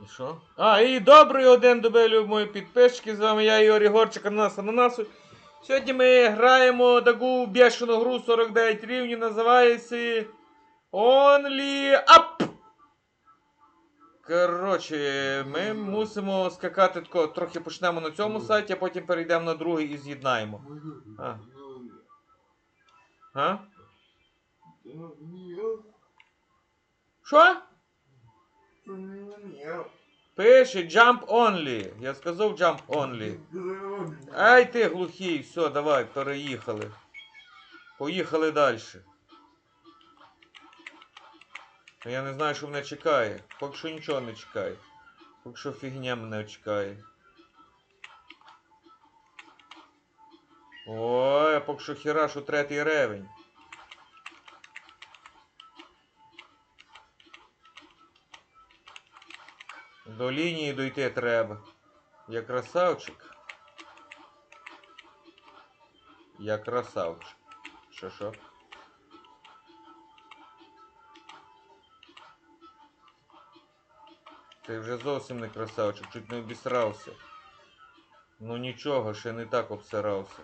І що? А, і добрий один добелю мої підписчики. З вами я Ігор Ігорчик, Ананас Ананасу. Сьогодні ми граємо таку бешену гру 49 рівнів, називається Only Up. Коротше, ми мусимо скакати тако, трохи почнемо на цьому сайті, а потім перейдемо на другий і з'єднаємо. А. А? Що? Пише jump only. Я сказав jump only. Ай ти глухий, все, давай, переїхали. Поїхали далі. Я не знаю, що мене чекає. Поки що нічого не чекає. Поки що фігня мене чекає. Ой, поки що хірашу третій ревень. До лінії дойти треба. Я красавчик. Я красавчик. Що що? Ти вже зовсім не красавчик, чуть не обісрався. Ну нічого, ще не так обсирався.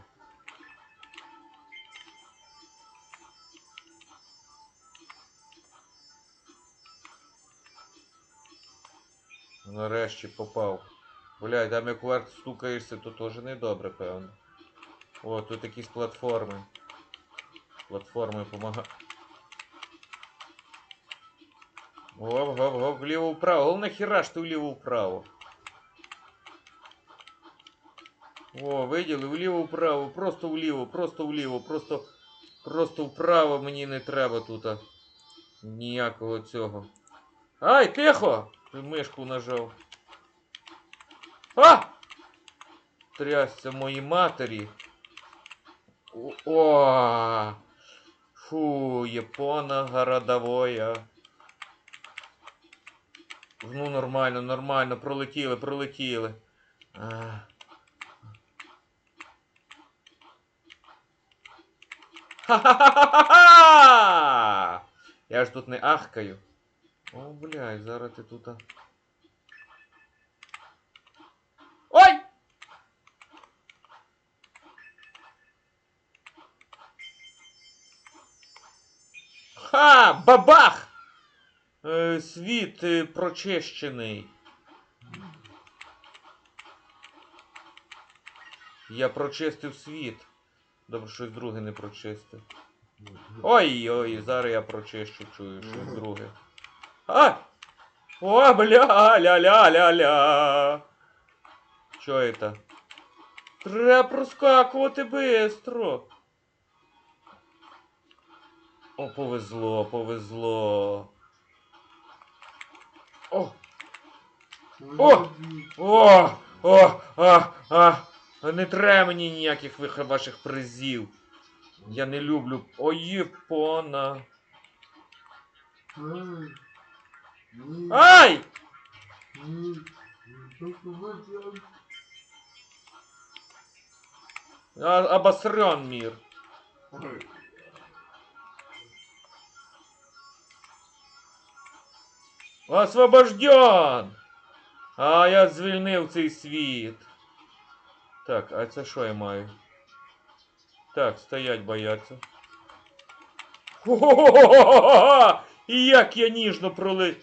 Нарешті попав. Блядь, там як вверх стукаєшся, то теж не добре, певно. О, тут якісь платформи. Платформи помагають. Гоп, гоп, гоп, вліво-вправо. Головне хіра ж ти вліво-вправо. О, виділи, вліво-вправо, просто вліво, просто вліво, просто, просто вправо мені не треба тут. Ніякого цього. Ай, тихо! Ти мишку нажав. А! Трясся моїй матері. О! О! Фу, Япона городовая. Ну, нормально, нормально, пролетіли, пролетіли. А. Ха-ха-ха-ха-ха! Я ж тут не ахкаю. О, блядь, зараз ти тут. а. Ой! Ха! Бабах! Е, світ е, прочищений. Я прочистив світ. Добре, щось друге не прочистив. Ой-ой, зараз я прочищу, чую, щось друге. А! О, бля, ля-ля-ля-ля. Що это? Треба проскакувати бистро. О, повезло, повезло. О! О! О! О! А! А! Не треба мені ніяких ваших призів. Я не люблю. Ой, Япона. Ай! А, обосрен мир. Освобожден! А я звільнив цей світ. Так, а це що я маю? Так, стоять бояться. Хо-хо-хо-хо-хо-хо! Як я ніжно проли.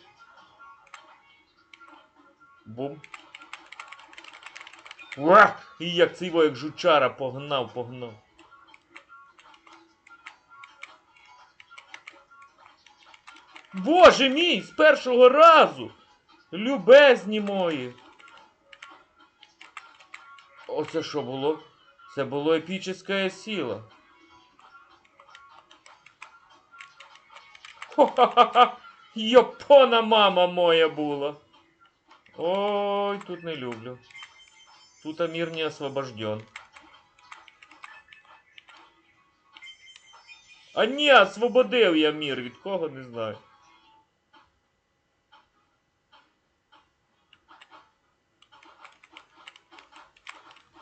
Бум. Уа! І як цей во, як жучара погнав, погнав. Боже мій, з першого разу! Любезні мої! Оце що було? Це було епічна сила. Ха-ха-ха! Япона мама моя була. Ой, тут не люблю. Тут Амир не освобожден. А не, освободив я мир. Від кого не знаю.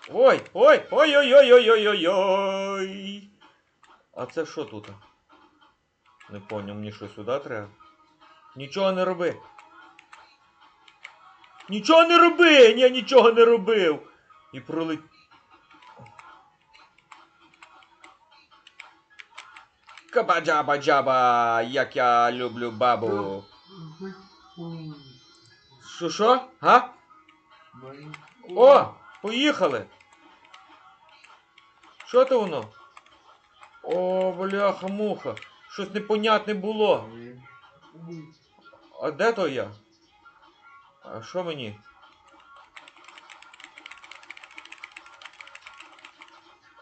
Ой, ой, ой-ой-ой-ой-ой-ой-ой. А це що тут? Не поняв, мені що сюди треба? Нічого не роби. Нічого не роби! Ні, нічого не робив. І пролетів. Кабаджаба-джаба, як я люблю бабу. Що що? Га? О, поїхали. Що то воно? О, бляха, муха. Щось непонятне було. А де то я? А що мені?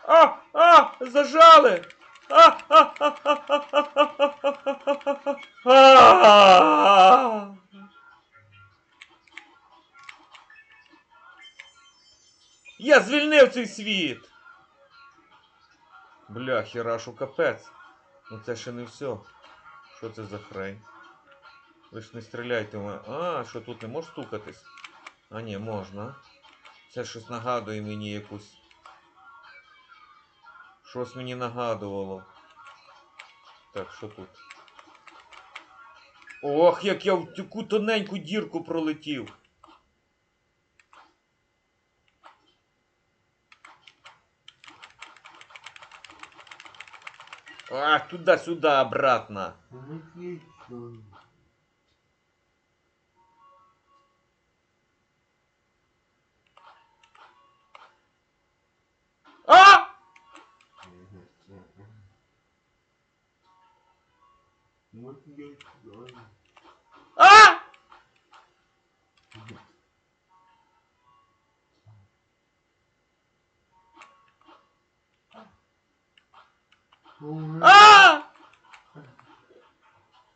А! А! Зажали! А! Я звільнив цей світ! Бля, хірашу капець. Ну це ще не все. Що це за хрень? Ви ж не стріляйте в мене. А, що тут не можеш стукатись? А ні, можна. Це щось нагадує мені якусь. Щось мені нагадувало. Так, що тут? Ох, як я в таку тоненьку дірку пролетів. А, туда-сюда, обратно. А! А! А!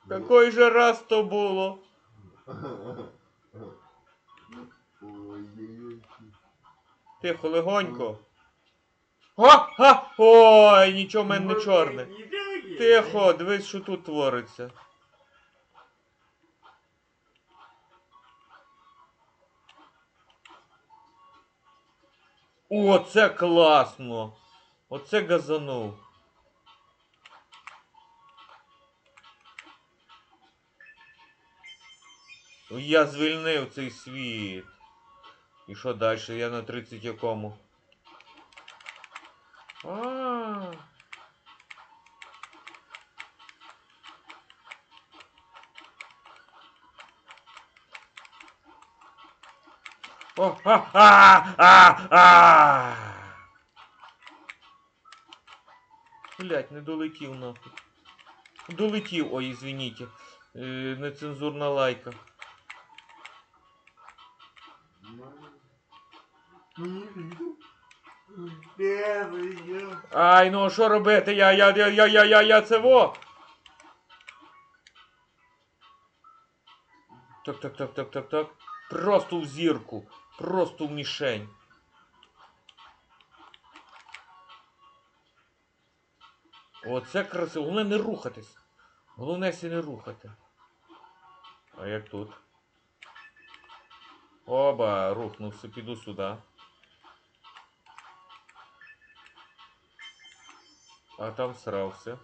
Какой же раз то було? Тихо, легонько. А! А! Ой, нічого в мене не чорне. Тихо, дивись, що тут твориться. О, це класно! Оце газанув. Я звільнив цей світ. І що далі? Я на 30 якому? А. О, а. Блять, не долетів нахуй. Долетів, ой, извините. Е, нецензурна лайка. Ай, ну що робити? Я, я, я, я, я, я, я це во. Так, так, так, так, так, так. Просто в зірку. Просто в мішень. Оце красиво. Головне не рухатись. Головне сі не рухати. А як тут? Оба, рухнувся, піду сюди. А там срався.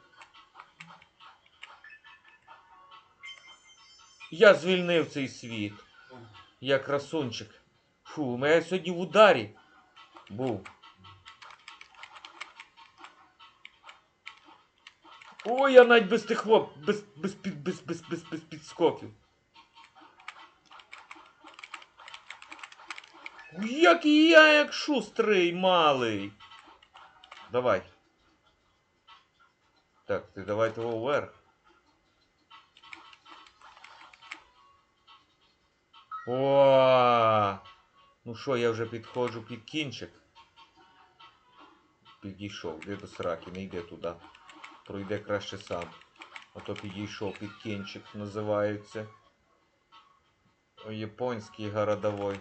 Я звільнив цей світ. Я красунчик. Фу, у мене сьогодні в ударі був. Ой, я навіть без тих хлоп, без, без, без, без, без, без підскоків. Як я, як шустрий малий. Давай. Так, ти давай того вверх. О! Ну що, я вже підходжу під кінчик. Підійшов, де до сраки, не йде туди. Пройде краще сам. А то підійшов під кінчик, називається. Японський городовой.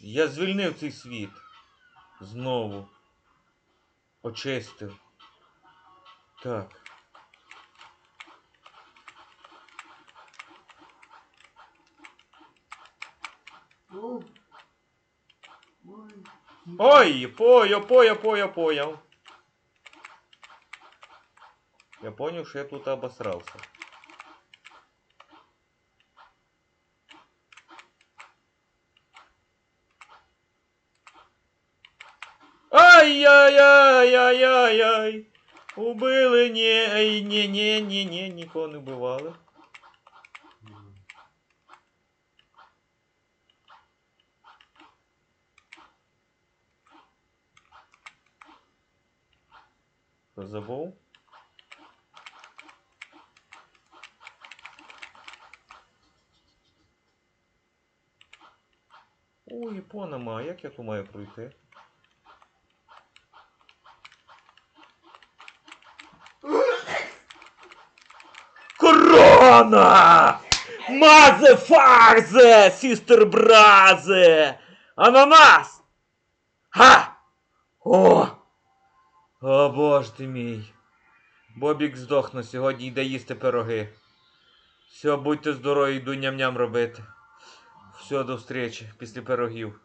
Я звільнив цей світ. Знову. Очистив. Так. Ой, понял, понял, понял, понял. Я понял, что я тут обосрался. Ай-яй-яй-яй-яй-яй. Убили, ні, ай, ні, ні, ні, ні, нікого не вбивали. Що забув? Ой, Японама, а як я тут маю пройти? Корона! Мазе фарзе, сістер бразе! Ананас! Ха! О! О, боже ти мій. Бобік здохне, сьогодні йде їсти пироги. Все, будьте здорові, йду ням-ням робити. Все, до зустрічі після пирогів.